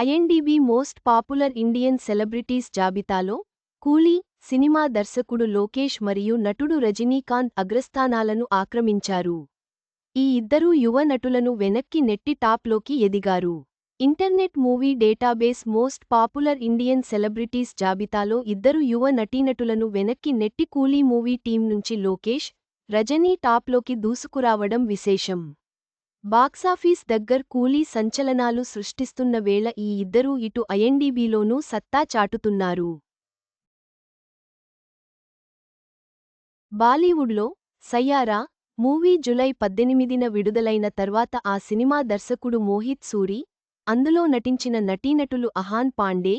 IMDb most popular Indian celebrities జాబితాలో Coolie cinema దర్శకుడు లోకేష్ మరియు నటుడు రజనీకాంత్ అగ్రస్థానాలను ఆక్రమించారు. ఈ ఇద్దరూ యువ నటులను వెనక్కి నెట్టి టాప్లోకి ఎదిగారు. Internet movie database most popular Indian celebrities జాబితాలో ఇద్దరు యువ నటీనటులను వెనక్కి నెట్టి కూలీ మూవీ టీం నుంచి లోకేష్ రజనీ టాప్లోకి దూసుకురావడం విశేషం. బాక్సాఫీస్ దగ్గర్ కూలీ సంచలనాలు సృష్టిస్తున్న వేళ ఈ ఇద్దరూ ఇటు ఐఎన్డీబీలోనూ సత్తా చాటుతున్నారు. బాలీవుడ్లో సయ్యారా మూవీ జులై పద్దెనిమిదిన విడుదలైన తర్వాత ఆ సినిమా దర్శకుడు మోహిత్ సూరి అందులో నటించిన నటీనటులు అహాన్ పాండే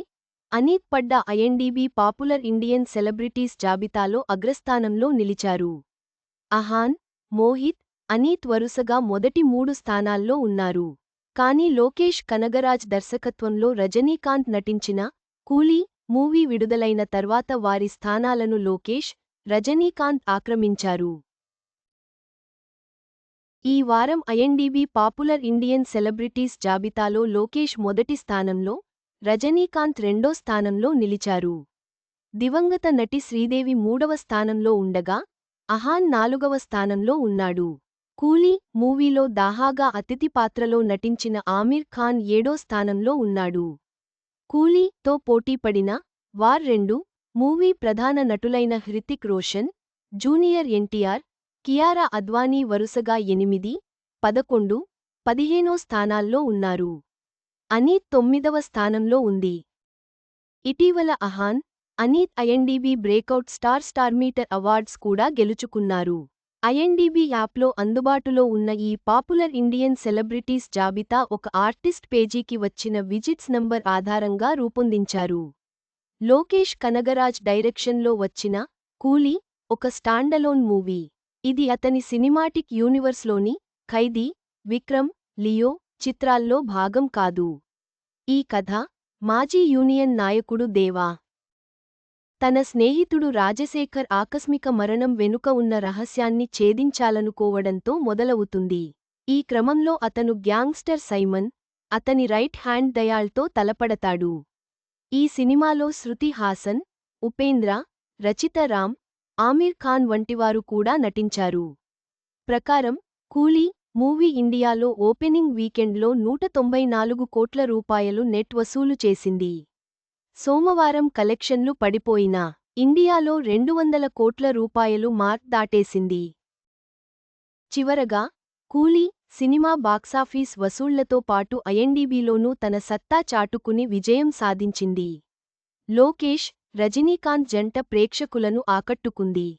అనీక్ పడ్డ ఐఎన్డీబీ పాపులర్ ఇండియన్ సెలబ్రిటీస్ జాబితాలో అగ్రస్థానంలో నిలిచారు. అహాన్ మోహిత్ అనీత్ వరుసగా మొదటి మూడు స్థానాల్లో ఉన్నారు. కానీ లోకేష్ కనగరాజ్ దర్శకత్వంలో రజనీకాంత్ నటించిన కూలీ మూవీ విడుదలైన తర్వాత వారి స్థానాలను లోకేష్ రజనీకాంత్ ఆక్రమించారు. ఈ వారం ఐఎన్డీబీ పాపులర్ ఇండియన్ సెలబ్రిటీస్ జాబితాలో లోకేష్ మొదటి స్థానంలో రజనీకాంత్ రెండో స్థానంలో నిలిచారు. దివంగత నటి శ్రీదేవి మూడవ స్థానంలో ఉండగా అహాన్ నాలుగవ స్థానంలో ఉన్నాడు. కూలీ మూవీలో దాహాగా అతిథి పాత్రలో నటించిన ఆమిర్ ఖాన్ ఏడో స్థానంలో ఉన్నాడు. కూలీతో పోటీపడిన వార్ రెండు మూవీ ప్రధాన నటులైన హృతిక్ రోషన్ జూనియర్ ఎన్టీఆర్ కియారా అద్వానీ వరుసగా ఎనిమిది పదకొండు పదిహేనో స్థానాల్లో ఉన్నారు. అనీత్ తొమ్మిదవ స్థానంలో ఉంది. ఇటీవల Ahaan Aneet IMDb breakout star starmeter awards కూడా గెలుచుకున్నారు. ఐఎన్డీబీ యాప్లో అందుబాటులో ఉన్న ఈ పాపులర్ ఇండియన్ సెలబ్రిటీస్ జాబితా ఒక ఆర్టిస్ట్ పేజీకి వచ్చిన విజిట్స్ నంబర్ ఆధారంగా రూపొందించారు. లోకేష్ కనగరాజ్ డైరెక్షన్లో వచ్చిన కూలీ ఒక స్టాండలోన్ మూవీ. ఇది అతని సినిమాటిక్ యూనివర్స్లోని ఖైదీ విక్రమ్ లియో చిత్రాల్లో భాగం కాదు. ఈ కథ మాజీ యూనియన్ నాయకుడు దేవా తన స్నేహితుడు రాజశేఖర్ ఆకస్మిక మరణం వెనుక ఉన్న రహస్యాన్ని ఛేదించాలనుకోవడంతో మొదలవుతుంది. ఈ క్రమంలో అతను గ్యాంగ్స్టర్ సైమన్ అతని రైట్ హ్యాండ్ దయాళ్తో తలపడతాడు. ఈ సినిమాలో శృతి హాసన్ ఉపేంద్ర రచిత రామ్ ఆమిర్ ఖాన్ వంటివారు కూడా నటించారు. ప్రకారం కూలీ మూవీ ఇండియాలో ఓపెనింగ్ వీకెండ్లో నూట తొంభై నాలుగు కోట్ల రూపాయలు నెట్ వసూలు చేసింది. సోమవారం కలెక్షన్లు పడిపోయినా ఇండియాలో రెండు వందల కోట్ల రూపాయలు మార్క్ దాటేసింది. చివరగా కూలీ సినిమా బాక్సాఫీస్ వసూళ్ళతో పాటు ఐఎన్డీబీలోనూ తన సత్తా చాటుకుని విజయం సాధించింది. లోకేష్ రజనీకాంత్ జంట ప్రేక్షకులను ఆకట్టుకుంది.